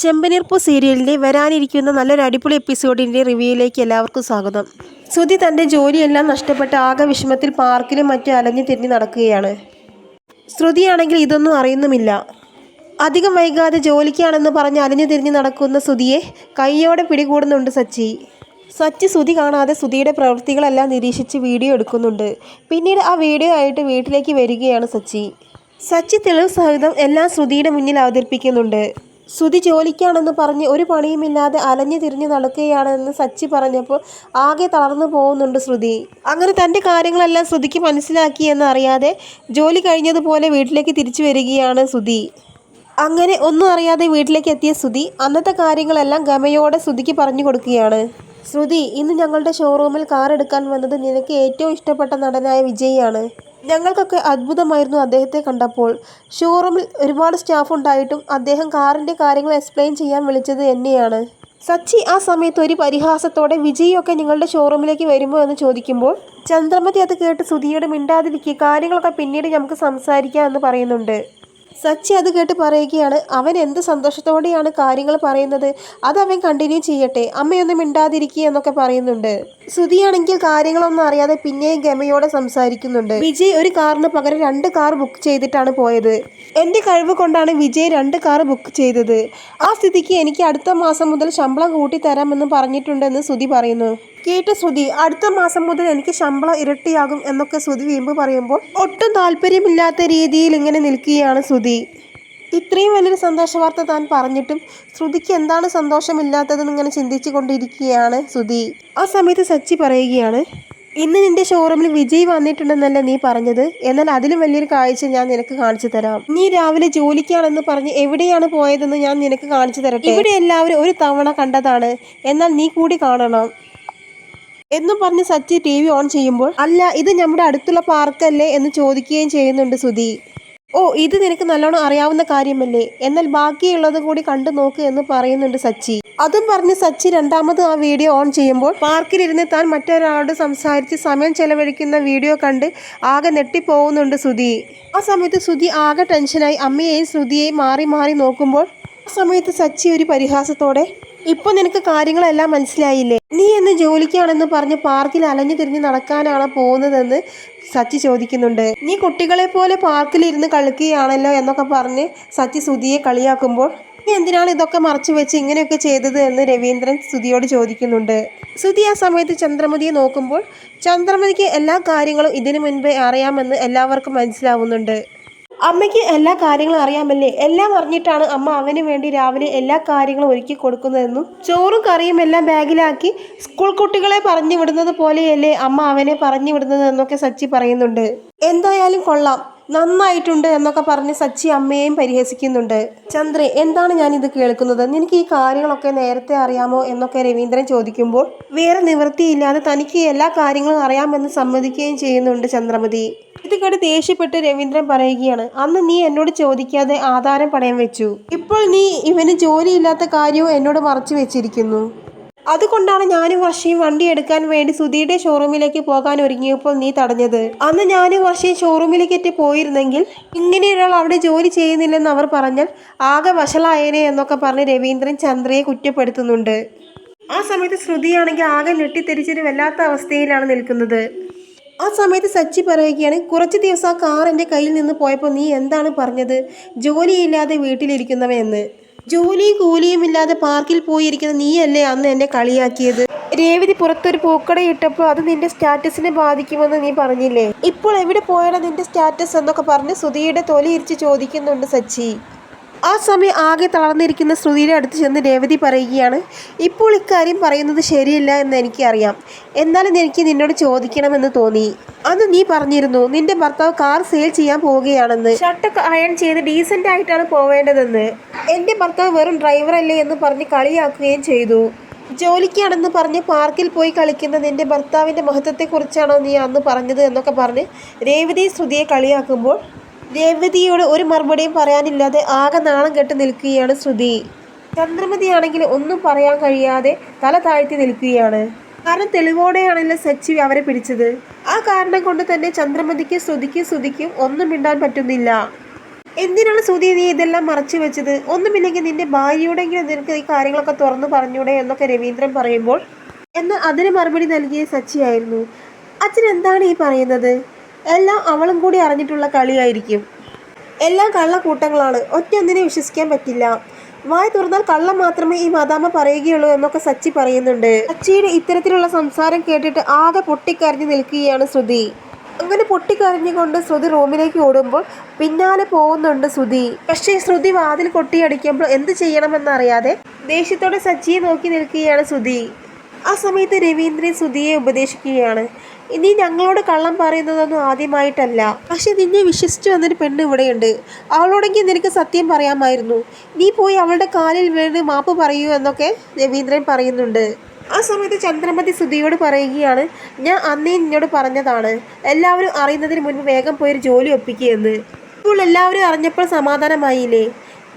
ചെമ്പനീർപ്പൂ സീരിയലിന്റെ വരാനിരിക്കുന്ന നല്ലൊരു അടിപൊളി എപ്പിസോഡിന്റെ റിവ്യൂയിലേക്ക് എല്ലാവർക്കും സ്വാഗതം. ശ്രുതി തന്റെ ജോലിയെല്ലാം നഷ്ടപ്പെട്ട് ആകെ വിഷമത്തിൽ പാർക്കിലും മറ്റും അലഞ്ഞു തിരിഞ്ഞ് നടക്കുകയാണ്. ശ്രുതിയാണെങ്കിൽ ഇതൊന്നും അറിയുന്നുമില്ല. അധികം വൈകാതെ ജോലിക്കാണെന്ന് പറഞ്ഞ് അലഞ്ഞു തിരിഞ്ഞ് നടക്കുന്ന ശ്രുതിയെ കൈയോടെ പിടികൂടുന്നുണ്ട് സച്ചി. സച്ചി ശ്രുതി കാണാതെ ശ്രുതിയുടെ പ്രവൃത്തികളെല്ലാം നിരീക്ഷിച്ച് വീഡിയോ എടുക്കുന്നുണ്ട്. പിന്നീട് ആ വീഡിയോ ആയിട്ട് വീട്ടിലേക്ക് വരികയാണ് സച്ചി. സച്ചി തെളിവ് സഹിതം എല്ലാം ശ്രുതിയുടെ മുന്നിൽ അവതരിപ്പിക്കുന്നുണ്ട്. ശ്രുതി ജോലിക്കാണെന്ന് പറഞ്ഞ് ഒരു പണിയുമില്ലാതെ അലഞ്ഞു തിരിഞ്ഞു നടക്കുകയാണെന്ന് സച്ചി പറഞ്ഞപ്പോൾ ആകെ തളർന്നു പോകുന്നുണ്ട് ശ്രുതി. അങ്ങനെ തന്റെ കാര്യങ്ങളെല്ലാം ശ്രുതിക്ക് മനസ്സിലാക്കിയെന്ന് അറിയാതെ ജോലി കഴിഞ്ഞതുപോലെ വീട്ടിലേക്ക് തിരിച്ചു വരികയാണ് ശ്രുതി. അങ്ങനെ ഒന്നും അറിയാതെ വീട്ടിലേക്ക് എത്തിയ ശ്രുതി അന്നത്തെ കാര്യങ്ങളെല്ലാം ഗമയോടെ ശ്രുതിക്ക് പറഞ്ഞു കൊടുക്കുകയാണ്. ശ്രുതി ഇന്ന് ഞങ്ങളുടെ ഷോറൂമിൽ കാർ എടുക്കാൻ വന്നത് നിനക്ക് ഏറ്റവും ഇഷ്ടപ്പെട്ട നടനായ വിജയിയാണ് ഞങ്ങൾക്കൊക്കെ അത്ഭുതമായിരുന്നു അദ്ദേഹത്തെ കണ്ടപ്പോൾ. ഷോറൂമിൽ ഒരുപാട് സ്റ്റാഫ് ഉണ്ടായിട്ടും അദ്ദേഹം കാറിന്റെ കാര്യങ്ങൾ എക്സ്പ്ലെയിൻ ചെയ്യാൻ വിളിച്ചത് എന്നെയാണ്. സച്ചി ആ സമയത്ത് ഒരു പരിഹാസത്തോടെ വിജയൊക്കെ നിങ്ങളുടെ ഷോറൂമിലേക്ക് വരുമോ എന്ന് ചോദിക്കുമ്പോൾ ചന്ദ്രമതി അത് കേട്ട് സുധിയോട് മിണ്ടാതിരിക്കുക കാര്യങ്ങളൊക്കെ പിന്നീട് നമുക്ക് സംസാരിക്കാം എന്ന് പറയുന്നുണ്ട്. സച്ചി അത് കേട്ട് പറയുകയാണ് അവൻ എന്ത് സന്തോഷത്തോടെയാണ് കാര്യങ്ങൾ പറയുന്നത്? അത് അവൻ കണ്ടിന്യൂ ചെയ്യട്ടെ. അമ്മയൊന്നും മിണ്ടാതിരിക്കുക എന്നൊക്കെ പറയുന്നുണ്ട്. ശ്രുതിയാണെങ്കിൽ കാര്യങ്ങളൊന്നും അറിയാതെ പിന്നെയും ഗമയോടെ സംസാരിക്കുന്നുണ്ട്. വിജയ് ഒരു കാറിന് പകരം രണ്ട് കാർ ബുക്ക് ചെയ്തിട്ടാണ് പോയത്. എന്റെ കഴിവ് കൊണ്ടാണ് വിജയ് രണ്ട് കാർ ബുക്ക് ചെയ്തത്. ആ സ്ഥിതിക്ക് എനിക്ക് അടുത്ത മാസം മുതൽ ശമ്പളം കൂട്ടി തരാമെന്ന് പറഞ്ഞിട്ടുണ്ടെന്ന് ശ്രുതി പറയുന്നു. കേട്ട ശ്രുതി അടുത്ത മാസം മുതൽ എനിക്ക് ശമ്പളം ഇരട്ടിയാകും എന്നൊക്കെ ശ്രുതി വീമ്പ് പറയുമ്പോൾ ഒട്ടും താല്പര്യമില്ലാത്ത രീതിയിൽ ഇങ്ങനെ നിൽക്കുകയാണ് ശ്രുതി. ഇത്രയും വലിയൊരു സന്തോഷ വാർത്ത താൻ പറഞ്ഞിട്ടും ശ്രുതിക്ക് എന്താണ് സന്തോഷമില്ലാത്തതെന്ന് ഇങ്ങനെ ചിന്തിച്ചു കൊണ്ടിരിക്കുകയാണ് ശ്രുതി. ആ സമയത്ത് സച്ചി പറയുകയാണ് ഇന്ന് നിന്റെ ഷോറൂമിൽ വിജയ് വന്നിട്ടുണ്ടെന്നല്ല നീ പറഞ്ഞത്? എന്നാൽ അതിലും വലിയൊരു കാഴ്ച ഞാൻ നിനക്ക് കാണിച്ചു തരാം. നീ രാവിലെ ജോലിക്കാണെന്ന് പറഞ്ഞ് എവിടെയാണ് പോയതെന്ന് ഞാൻ നിനക്ക് കാണിച്ചു തരട്ടെ? ഇവിടെ എല്ലാവരും ഒരു തവണ കണ്ടതാണ്. എന്നാൽ നീ കൂടി കാണണം. എന്നും പറഞ്ഞ് സച്ചി ടി വി ഓൺ ചെയ്യുമ്പോൾ അല്ല ഇത് നമ്മുടെ അടുത്തുള്ള പാർക്കല്ലേ എന്ന് ചോദിക്കുകയും ചെയ്യുന്നുണ്ട് സുധി. ഓ ഇത് നിനക്ക് നല്ലോണം അറിയാവുന്ന കാര്യമല്ലേ? എന്നാൽ ബാക്കിയുള്ളത് കൂടി കണ്ടു നോക്ക് എന്ന് പറയുന്നുണ്ട് സച്ചി. അതും പറഞ്ഞ് സച്ചി രണ്ടാമത് ആ വീഡിയോ ഓൺ ചെയ്യുമ്പോൾ പാർക്കിലിരുന്ന് താൻ മറ്റൊരാളോട് സംസാരിച്ച് സമയം ചെലവഴിക്കുന്ന വീഡിയോ കണ്ട് ആകെ നെട്ടിപ്പോകുന്നുണ്ട് സുധി. ആ സമയത്ത് സുധി ആകെ ടെൻഷനായി അമ്മയെയും ശ്രുതിയെയും മാറി മാറി നോക്കുമ്പോൾ ആ സമയത്ത് സച്ചി ഒരു പരിഹാസത്തോടെ ഇപ്പൊ നിനക്ക് കാര്യങ്ങളെല്ലാം മനസ്സിലായില്ലേ? നീ എന്ന് ജോലിക്കാണെന്ന് പറഞ്ഞ് പാർക്കിൽ അലഞ്ഞു തിരിഞ്ഞ് നടക്കാനാണ് പോകുന്നതെന്ന് സച്ചി ചോദിക്കുന്നുണ്ട്. നീ കുട്ടികളെ പോലെ പാർക്കിൽ ഇരുന്ന് കളിക്കുകയാണല്ലോ എന്നൊക്കെ പറഞ്ഞ് സച്ചി സുധിയെ കളിയാക്കുമ്പോൾ നീ എന്തിനാണ് ഇതൊക്കെ മറച്ചു വെച്ച് ഇങ്ങനെയൊക്കെ ചെയ്തത്? എന്ന് രവീന്ദ്രൻ സുധിയോട് ചോദിക്കുന്നുണ്ട്. സുധി ആ സമയത്ത് ചന്ദ്രമതിയെ നോക്കുമ്പോൾ ചന്ദ്രമതിക്ക് എല്ലാ കാര്യങ്ങളും ഇതിനു മുൻപേ അറിയാമെന്ന് എല്ലാവർക്കും മനസ്സിലാവുന്നുണ്ട്. അമ്മയ്ക്ക് എല്ലാ കാര്യങ്ങളും അറിയാമല്ലേ? എല്ലാം അറിഞ്ഞിട്ടാണ് അമ്മ അവന് വേണ്ടി രാവിലെ എല്ലാ കാര്യങ്ങളും ഒരുക്കി കൊടുക്കുന്നതെന്നും ചോറും കറിയും എല്ലാം ബാഗിലാക്കി സ്കൂൾ കുട്ടികളെ പറഞ്ഞു വിടുന്നത് പോലെയല്ലേ അമ്മ അവനെ പറഞ്ഞു വിടുന്നത് എന്നൊക്കെ സച്ചി പറയുന്നുണ്ട്. എന്തായാലും കൊള്ളാം. നന്നായിട്ടുണ്ട് എന്നൊക്കെ പറഞ്ഞ് സച്ചി അമ്മയെയും പരിഹസിക്കുന്നുണ്ട്. ചന്ദ്ര എന്താണ് ഞാൻ ഇത് കേൾക്കുന്നത്? നിനക്ക് ഈ കാര്യങ്ങളൊക്കെ നേരത്തെ അറിയാമോ എന്നൊക്കെ രവീന്ദ്രൻ ചോദിക്കുമ്പോൾ വേറെ നിവൃത്തിയില്ലാതെ തനിക്ക് എല്ലാ കാര്യങ്ങളും അറിയാമെന്ന് സമ്മതിക്കുകയും ചെയ്യുന്നുണ്ട് ചന്ദ്രമതി. ഇത് കേട്ട് ദേഷ്യപ്പെട്ട് രവീന്ദ്രൻ പറയുകയാണ് അന്ന് നീ എന്നോട് ചോദിക്കാതെ ആധാരം പണയം വെച്ചു. ഇപ്പോൾ നീ ഇവന് ജോലിയില്ലാത്ത കാര്യവും എന്നോട് മറച്ചു വെച്ചിരിക്കുന്നു. അതുകൊണ്ടാണ് ഞാനും വർഷയും വണ്ടി എടുക്കാൻ വേണ്ടി സുധിയുടെ ഷോറൂമിലേക്ക് പോകാൻ ഒരുങ്ങിയപ്പോൾ നീ തടഞ്ഞത്. അന്ന് ഞാനും വർഷയും ഷോറൂമിലേക്ക് എത്തി പോയിരുന്നെങ്കിൽ ഇങ്ങനെയൊരാൾ അവിടെ ജോലി ചെയ്യുന്നില്ലെന്ന് അവർ പറഞ്ഞാൽ ആകെ വഷളായേനെ എന്നൊക്കെ പറഞ്ഞ് രവീന്ദ്രൻ ചന്ദ്രയെ കുറ്റപ്പെടുത്തുന്നുണ്ട്. ആ സമയത്ത് ശ്രുതിയാണെങ്കിൽ ആകെ ഞെട്ടിത്തെരിച്ചൊരു വല്ലാത്ത അവസ്ഥയിലാണ് നിൽക്കുന്നത്. ആ സമയത്ത് സച്ചി പറയുകയാണ് കുറച്ച് ദിവസം ആ കാർ എന്റെ കയ്യിൽ നിന്ന് പോയപ്പോൾ നീ എന്താണ് പറഞ്ഞത്? ജോലിയില്ലാതെ വീട്ടിലിരിക്കുന്നവയെന്ന്. ജോലിയും കൂലിയും ഇല്ലാതെ പാർക്കിൽ പോയിരിക്കുന്ന നീയല്ലേ അന്ന് എന്നെ കളിയാക്കിയത്? രേവതി പുറത്തൊരു പൂക്കട ഇട്ടപ്പോൾ അത് നിന്റെ സ്റ്റാറ്റസിനെ ബാധിക്കുമെന്ന് നീ പറഞ്ഞില്ലേ? ഇപ്പോൾ എവിടെ പോയാലും നിന്റെ സ്റ്റാറ്റസ് എന്നൊക്കെ പറഞ്ഞ് സുധിയുടെ തൊലി ഇരിച്ച് ചോദിക്കുന്നുണ്ട് സച്ചി. ആ സമയം ആകെ തളർന്നിരിക്കുന്ന ശ്രുതിയുടെ അടുത്ത് ചെന്ന് രേവതി പറയുകയാണ് ഇപ്പോൾ ഇക്കാര്യം പറയുന്നത് ശരിയല്ല എന്ന് എനിക്കറിയാം. എന്നാലും എനിക്ക് നിന്നോട് ചോദിക്കണമെന്ന് തോന്നി. അന്ന് നീ പറഞ്ഞിരുന്നു നിന്റെ ഭർത്താവ് കാർ സെയിൽ ചെയ്യാൻ പോവുകയാണെന്ന്. ഷർട്ടൊക്കെ അയൺ ചെയ്ത് ഡീസന്റ് ആയിട്ടാണ് പോവേണ്ടതെന്ന്. എന്റെ ഭർത്താവ് വെറും ഡ്രൈവറല്ലേ എന്ന് പറഞ്ഞ് കളിയാക്കുകയും ചെയ്തു. ജോലിക്കാണെന്ന് പറഞ്ഞ് പാർക്കിൽ പോയി കളിക്കുന്ന നിന്റെ ഭർത്താവിന്റെ മഹത്വത്തെക്കുറിച്ചാണോ നീ അന്ന് പറഞ്ഞത് എന്നൊക്കെ പറഞ്ഞ് രേവതി ശ്രുതിയെ കളിയാക്കുമ്പോൾ രേവതിയോട് ഒരു മറുപടിയും പറയാനില്ലാതെ ആകെ നാണം കെട്ട് നിൽക്കുകയാണ് ശ്രുതി. ചന്ദ്രമതിയാണെങ്കിൽ ഒന്നും പറയാൻ കഴിയാതെ തല താഴ്ത്തി നിൽക്കുകയാണ്. കാരണം തെളിവോടെയാണല്ലോ സച്ചി അവരെ പിടിച്ചത്. ആ കാരണം കൊണ്ട് തന്നെ ചന്ദ്രമതിക്ക് ശ്രുതിക്കും ശ്രുതിക്കും ഒന്നും മിണ്ടാൻ പറ്റുന്നില്ല. എന്തിനാണ് സുധി നീ ഇതെല്ലാം മറച്ചു വെച്ചത്? ഒന്നുമില്ലെങ്കിൽ നിന്റെ ഭാര്യയോടെങ്കിലും നിനക്ക് ഈ കാര്യങ്ങളൊക്കെ തുറന്നു പറഞ്ഞൂടെ എന്നൊക്കെ രവീന്ദ്രൻ പറയുമ്പോൾ എന്നാൽ അതിന് മറുപടി നൽകിയ സച്ചിയായിരുന്നു. അച്ഛൻ എന്താണ് ഈ പറയുന്നത്? എല്ലാം അവളും കൂടി അറിഞ്ഞിട്ടുള്ള കളിയായിരിക്കും. എല്ലാം കള്ളക്കൂട്ടങ്ങളാണ്. ഒറ്റയൊന്നിനെ വിശ്വസിക്കാൻ പറ്റില്ല. വായ തുറന്നാൽ കള്ളം മാത്രമേ ഈ മാതാമ്മ പറയുകയുള്ളൂ എന്നൊക്കെ സച്ചി പറയുന്നുണ്ട്. സച്ചിയുടെ ഇത്തരത്തിലുള്ള സംസാരം കേട്ടിട്ട് ആകെ പൊട്ടിക്കരഞ്ഞു നിൽക്കുകയാണ് ശ്രുതി. അങ്ങനെ പൊട്ടിക്കരഞ്ഞുകൊണ്ട് ശ്രുതി റൂമിലേക്ക് ഓടുമ്പോൾ പിന്നാലെ പോകുന്നുണ്ട് ശ്രുതി. പക്ഷേ ശ്രുതി വാതിൽ കൊട്ടിയടിക്കുമ്പോൾ എന്ത് ചെയ്യണമെന്നറിയാതെ ദേഷ്യത്തോടെ സച്ചിയെ നോക്കി നിൽക്കുകയാണ് ശ്രുതി. ആ സമയത്ത് രവീന്ദ്രൻ ശ്രുതിയെ ഉപദേശിക്കുകയാണ്. ഇനി ഞങ്ങളോട് കള്ളം പറയുന്നതൊന്നും ആദ്യമായിട്ടല്ല. പക്ഷെ നിന്നെ വിശ്വസിച്ചു വന്നൊരു പെണ്ണ് ഇവിടെയുണ്ട്. അവളോടെങ്കിൽ നിനക്ക് സത്യം പറയാമായിരുന്നു. നീ പോയി അവളുടെ കാലിൽ വീണ് മാപ്പ് പറയൂ എന്നൊക്കെ രവീന്ദ്രൻ പറയുന്നുണ്ട്. ആ സമയത്ത് ചന്ദ്രമതി സുധിയോട് പറയുകയാണ് ഞാൻ അന്നേ നിന്നോട് പറഞ്ഞതാണ്. എല്ലാവരും അറിയുന്നതിന് മുൻപ് വേഗം പോയൊരു ജോലി ഒപ്പിക്കുകയെന്ന് ഇപ്പോൾ എല്ലാവരും അറിഞ്ഞപ്പോൾ സമാധാനമായില്ലേ?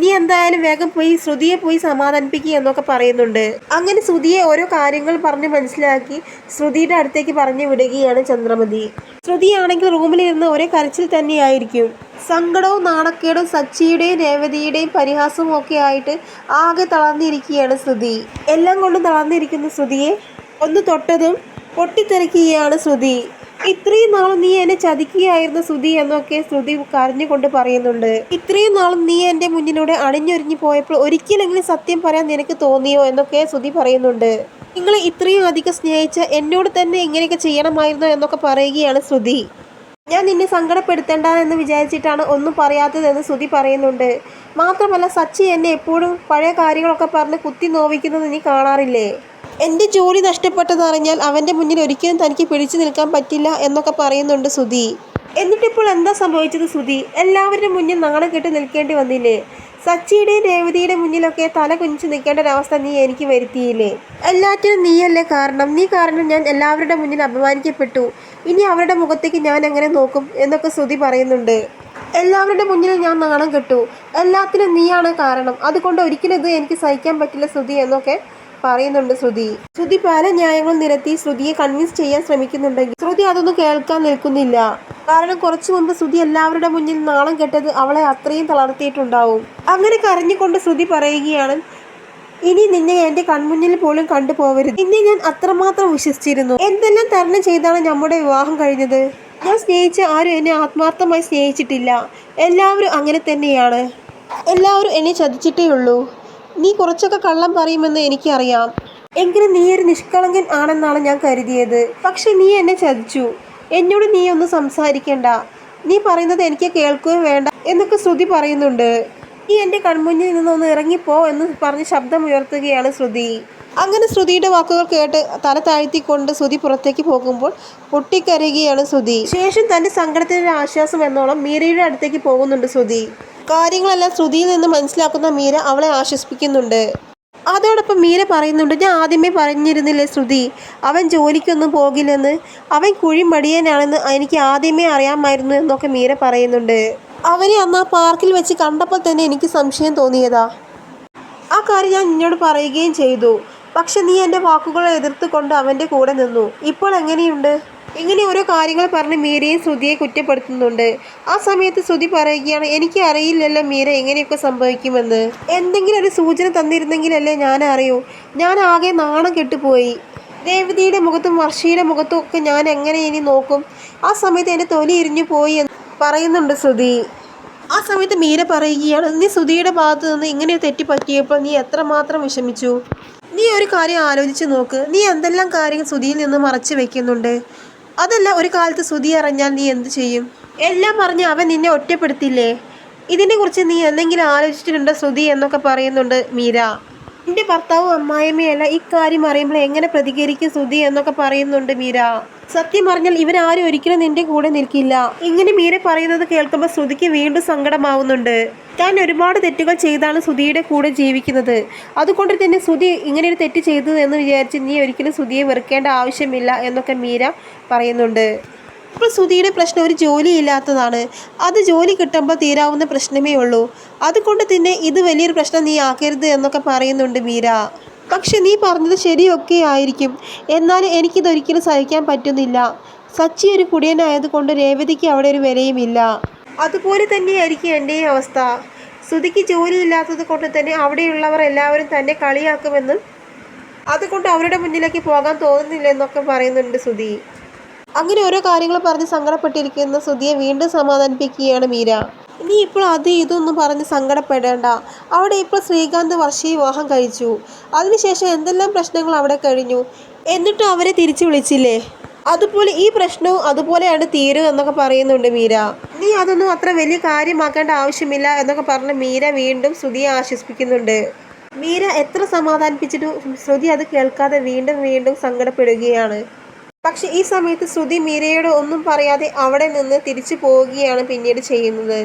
നീ എന്തായാലും വേഗം പോയി ശ്രുതിയെ പോയി സമാധാനിപ്പിക്കുക എന്നൊക്കെ പറയുന്നുണ്ട്. അങ്ങനെ ശ്രുതിയെ ഓരോ കാര്യങ്ങൾ പറഞ്ഞ് മനസ്സിലാക്കി ശ്രുതിയുടെ അടുത്തേക്ക് പറഞ്ഞു വിടുകയാണ് ചന്ദ്രമതി. ശ്രുതിയാണെങ്കിൽ റൂമിലിരുന്ന് ഒരേ കരച്ചിൽ തന്നെയായിരിക്കും. സങ്കടവും നാണക്കേടും സച്ചിയുടെയും രേവതിയുടെയും പരിഹാസവും ഒക്കെ ആയിട്ട് ആകെ തളർന്നിരിക്കുകയാണ് ശ്രുതി. എല്ലാം കൊണ്ടും തളർന്നിരിക്കുന്ന ശ്രുതിയെ ഒന്ന് തൊട്ടതും പൊട്ടിത്തെറിക്കുകയാണ് ശ്രുതി. ഇത്രയും നാളും നീ എന്നെ ചതിക്കുകയായിരുന്നു ശ്രുതി എന്നൊക്കെ ശ്രുതി കരഞ്ഞുകൊണ്ട് പറയുന്നുണ്ട്. ഇത്രയും നാളും നീ എന്റെ മുന്നിലൂടെ അണിഞ്ഞൊരിഞ്ഞു പോയപ്പോൾ ഒരിക്കലെങ്കിലും സത്യം പറയാൻ നിനക്ക് തോന്നിയോ എന്നൊക്കെ ശ്രുതി പറയുന്നുണ്ട്. നിങ്ങൾ ഇത്രയും അധികം സ്നേഹിച്ച എന്നോട് തന്നെ ഇങ്ങനെയൊക്കെ ചെയ്യണമായിരുന്നു എന്നൊക്കെ പറയുകയാണ് ശ്രുതി. ഞാൻ നിന്നെ സങ്കടപ്പെടുത്തേണ്ട എന്ന് വിചാരിച്ചിട്ടാണ് ഒന്നും പറയാത്തതെന്ന് ശ്രുതി പറയുന്നുണ്ട്. മാത്രമല്ല സച്ചി എന്നെ എപ്പോഴും പഴയ കാര്യങ്ങളൊക്കെ പറഞ്ഞ് കുത്തി നോവിക്കുന്നത് നീ കാണാറില്ലേ? എന്റെ ജോലി നഷ്ടപ്പെട്ടതറിഞ്ഞാൽ അവന്റെ മുന്നിൽ ഒരിക്കലും തനിക്ക് പിടിച്ചു നിൽക്കാൻ പറ്റില്ല എന്നൊക്കെ പറയുന്നുണ്ട് സുധി. എന്നിട്ടിപ്പോൾ എന്താ സംഭവിച്ചത് സുധി? എല്ലാവരുടെ മുന്നിൽ നാണം കെട്ട് നിൽക്കേണ്ടി വന്നില്ലേ? സച്ചിയുടെയും രേവതിയുടെ മുന്നിലൊക്കെ തല കുനിച്ച് നിൽക്കേണ്ട ഒരവസ്ഥ നീ എനിക്ക് വരുത്തിയില്ലേ? എല്ലാറ്റിനും നീയല്ലേ കാരണം? നീ കാരണം ഞാൻ എല്ലാവരുടെ മുന്നിൽ അപമാനിക്കപ്പെട്ടു. ഇനി അവരുടെ മുഖത്തേക്ക് ഞാൻ എങ്ങനെ നോക്കും എന്നൊക്കെ ശ്രുതി പറയുന്നുണ്ട്. എല്ലാവരുടെ മുന്നിൽ ഞാൻ നാണം കെട്ടു. എല്ലാത്തിനും നീയാണ് കാരണം. അതുകൊണ്ട് ഒരിക്കലും ഇത് എനിക്ക് സഹിക്കാൻ പറ്റില്ല ശ്രുതി എന്നൊക്കെ പറയുന്നുണ്ട് ശ്രുതി. ശ്രുതി പല ന്യായങ്ങൾ നിരത്തി ശ്രുതിയെ കൺവിൻസ് ചെയ്യാൻ ശ്രമിക്കുന്നുണ്ടെങ്കിൽ ശ്രുതി അതൊന്നും കേൾക്കാൻ നിൽക്കുന്നില്ല. കാരണം കുറച്ചു മുമ്പ് ശ്രുതി എല്ലാവരുടെ മുന്നിൽ നാണം കെട്ടത് അവളെ അത്രയും തളർത്തിയിട്ടുണ്ടാവും. അങ്ങനെ കരഞ്ഞുകൊണ്ട് ശ്രുതി പറയുകയാണ് ഇനി നിന്നെ എന്റെ കൺമുന്നിൽ പോലും കണ്ടുപോകരുത് നിന്നെ ഞാൻ അത്രമാത്രം വിശ്വസിച്ചിരുന്നു. എന്തെല്ലാം തരണം ചെയ്താണ് നമ്മുടെ വിവാഹം കഴിഞ്ഞത്? ഞാൻ സ്നേഹിച്ച ആരും എന്നെ ആത്മാർത്ഥമായി സ്നേഹിച്ചിട്ടില്ല. എല്ലാവരും അങ്ങനെ തന്നെയാണ്. എല്ലാവരും എന്നെ ചതിച്ചിട്ടേ ഉള്ളൂ. നീ കുറച്ചൊക്കെ കള്ളം പറയുമെന്ന് എനിക്കറിയാം. എങ്കിലും നീ ഒരു നിഷ്കളങ്കൻ ആണെന്നാണ് ഞാൻ കരുതിയത്. പക്ഷെ നീ എന്നെ ചതിച്ചു. എന്നോട് നീ ഒന്നും സംസാരിക്കണ്ട. നീ പറയുന്നത് എനിക്ക് കേൾക്കുകയും വേണ്ട എന്നൊക്കെ ശ്രുതി പറയുന്നുണ്ട്. നീ എന്റെ കൺമുന്നിൽ നിന്നൊന്ന് ഇറങ്ങിപ്പോ എന്ന് പറഞ്ഞ് ശബ്ദം ഉയർത്തുകയാണ് ശ്രുതി. അങ്ങനെ ശ്രുതിയുടെ വാക്കുകൾ കേട്ട് തല താഴ്ത്തിക്കൊണ്ട് ശ്രുതി പുറത്തേക്ക് പോകുമ്പോൾ പൊട്ടിക്കരയുകയാണ് ശ്രുതി. ശേഷം തന്റെ സങ്കടത്തിനൊരു ആശ്വാസം എന്നോളം മീരയുടെ അടുത്തേക്ക് പോകുന്നുണ്ട് ശ്രുതി. കാര്യങ്ങളെല്ലാം ശ്രുതിയിൽ നിന്ന് മനസ്സിലാക്കുന്ന മീര അവളെ ആശ്വസിപ്പിക്കുന്നുണ്ട്. അതോടൊപ്പം മീര പറയുന്നുണ്ട് ഞാൻ ആദ്യമേ പറഞ്ഞിരുന്നില്ലേ ശ്രുതി അവൻ ജോലിക്കൊന്നും പോകില്ലെന്ന് അവൻ കുഴി മടിയനാണെന്ന് എനിക്ക് ആദ്യമേ അറിയാമായിരുന്നു എന്നൊക്കെ മീര പറയുന്നുണ്ട്. അവനെ അന്ന് ആ പാർക്കിൽ വെച്ച് കണ്ടപ്പോൾ തന്നെ എനിക്ക് സംശയം തോന്നിയതാ. ആ കാര്യം ഞാൻ നിന്നോട് പറയുകയും ചെയ്തു. പക്ഷെ നീ എന്റെ വാക്കുകളെ എതിർത്തുകൊണ്ട് അവന്റെ കൂടെ നിന്നു. ഇപ്പോൾ എങ്ങനെയുണ്ട്? ഇങ്ങനെ ഓരോ കാര്യങ്ങൾ പറഞ്ഞ് മീരയും ശ്രുതിയെ കുറ്റപ്പെടുത്തുന്നുണ്ട്. ആ സമയത്ത് ശ്രുതി പറയുകയാണ് എനിക്ക് അറിയില്ലല്ലോ മീര എങ്ങനെയൊക്കെ സംഭവിക്കുമെന്ന്. എന്തെങ്കിലും ഒരു സൂചന തന്നിരുന്നെങ്കിലല്ലേ ഞാൻ അറിയൂ ഞാൻ ആകെ നാണം കെട്ടുപോയി. രേവതിയുടെ മുഖത്തും വർഷയുടെ മുഖത്തും ഒക്കെ ഞാൻ എങ്ങനെ ഇനി നോക്കും? ആ സമയത്ത് എന്റെ തൊലി ഇരിഞ്ഞു പോയി എന്ന് പറയുന്നുണ്ട് ശ്രുതി. ആ സമയത്ത് മീര പറയുകയാണ് നീ ശ്രുതിയുടെ ഭാഗത്ത് നിന്ന് ഇങ്ങനെ തെറ്റി പറ്റിയപ്പോൾ നീ എത്രമാത്രം വിഷമിച്ചു? നീ ഒരു കാര്യം ആലോചിച്ച് നോക്ക്. നീ എന്തെല്ലാം കാര്യങ്ങൾ ശ്രുതിയിൽ നിന്ന് മറച്ചു വെക്കുന്നുണ്ട്? അതല്ല ഒരു കാലത്ത് ശ്രുതി അറിഞ്ഞാൽ നീ എന്ത് ചെയ്യും? എല്ലാം പറഞ്ഞ് അവൻ നിന്നെ ഒറ്റപ്പെടുത്തില്ലേ? ഇതിനെക്കുറിച്ച് നീ എന്തെങ്കിലും ആലോചിച്ചിട്ടുണ്ടോ ശ്രുതി എന്നൊക്കെ പറയുന്നുണ്ട് മീര. എന്റെ ഭർത്താവും അമ്മായിമ്മയല്ല ഇക്കാര്യം അറിയുമ്പോൾ എങ്ങനെ പ്രതികരിക്കും ശ്രുതി എന്നൊക്കെ പറയുന്നുണ്ട് മീര. സത്യം പറഞ്ഞാൽ ഇവരാരും ഒരിക്കലും നിന്റെ കൂടെ നിൽക്കില്ല. ഇങ്ങനെ മീര പറയുന്നത് കേൾക്കുമ്പോൾ ശ്രുതിക്ക് വീണ്ടും സങ്കടമാവുന്നുണ്ട്. താൻ ഒരുപാട് തെറ്റുകൾ ചെയ്താണ് സുധിയുടെ കൂടെ ജീവിക്കുന്നത്. അതുകൊണ്ട് തന്നെ സുധി ഇങ്ങനെ ഒരു തെറ്റ് ചെയ്തു എന്ന് വിചാരിച്ച് നീ ഒരിക്കലും സുധിയെ വെറുക്കേണ്ട ആവശ്യമില്ല എന്നൊക്കെ മീര പറയുന്നുണ്ട്. ഇപ്പോൾ സുധിയുടെ പ്രശ്നം ഒരു ജോലിയില്ലാത്തതാണ്. അത് ജോലി കിട്ടുമ്പോൾ തീരാവുന്ന പ്രശ്നമേ ഉള്ളൂ. അതുകൊണ്ട് തന്നെ ഇത് വലിയൊരു പ്രശ്നം നീ ആക്കരുത് എന്നൊക്കെ പറയുന്നുണ്ട് മീര. പക്ഷെ നീ പറഞ്ഞത് ശരിയൊക്കെ ആയിരിക്കും. എന്നാൽ എനിക്കിതൊരിക്കലും സഹിക്കാൻ പറ്റുന്നില്ല. സച്ചി ഒരു കുടിയനായതുകൊണ്ട് രേവതിക്ക് അവിടെ ഒരു വിലയുമില്ല. അതുപോലെ തന്നെയായിരിക്കും എന്റെയും അവസ്ഥ. ശ്രുതിക്ക് ജോലിയില്ലാത്തത് കൊണ്ട് തന്നെ അവിടെയുള്ളവർ എല്ലാവരും തന്നെ കളിയാക്കുമെന്നും അതുകൊണ്ട് അവരുടെ മുന്നിലേക്ക് പോകാൻ തോന്നുന്നില്ല എന്നൊക്കെ പറയുന്നുണ്ട് ശ്രുതി. അങ്ങനെ ഓരോ കാര്യങ്ങൾ പറഞ്ഞ് സങ്കടപ്പെട്ടിരിക്കുന്ന ശ്രുതിയെ വീണ്ടും സമാധാനിപ്പിക്കുകയാണ് മീര. നീ ഇപ്പോൾ അത് ഇതൊന്നും പറഞ്ഞ് സങ്കടപ്പെടേണ്ട. അവിടെ ഇപ്പോൾ ശ്രീകാന്ത് വർഷ വിവാഹം കഴിച്ചു. അതിനുശേഷം എന്തെല്ലാം പ്രശ്നങ്ങൾ അവിടെ കഴിഞ്ഞു? എന്നിട്ടും അവരെ തിരിച്ചു വിളിച്ചില്ലേ? അതുപോലെ ഈ പ്രശ്നവും അതുപോലെയാണ് തീരും എന്നൊക്കെ പറയുന്നുണ്ട് മീര. നീ അതൊന്നും അത്ര വലിയ കാര്യമാക്കേണ്ട ആവശ്യമില്ല എന്നൊക്കെ പറഞ്ഞ് മീര വീണ്ടും ശ്രുതിയെ ആശ്വസിപ്പിക്കുന്നുണ്ട്. മീര എത്ര സമാധാനിപ്പിച്ചിട്ടും ശ്രുതി അത് കേൾക്കാതെ വീണ്ടും വീണ്ടും സങ്കടപ്പെടുകയാണ്. പക്ഷെ ഈ സമയത്ത് ശ്രുതി മീരയോട് ഒന്നും പറയാതെ അവിടെ നിന്ന് തിരിച്ചു പോവുകയാണ് പിന്നീട് ചെയ്യുന്നത്.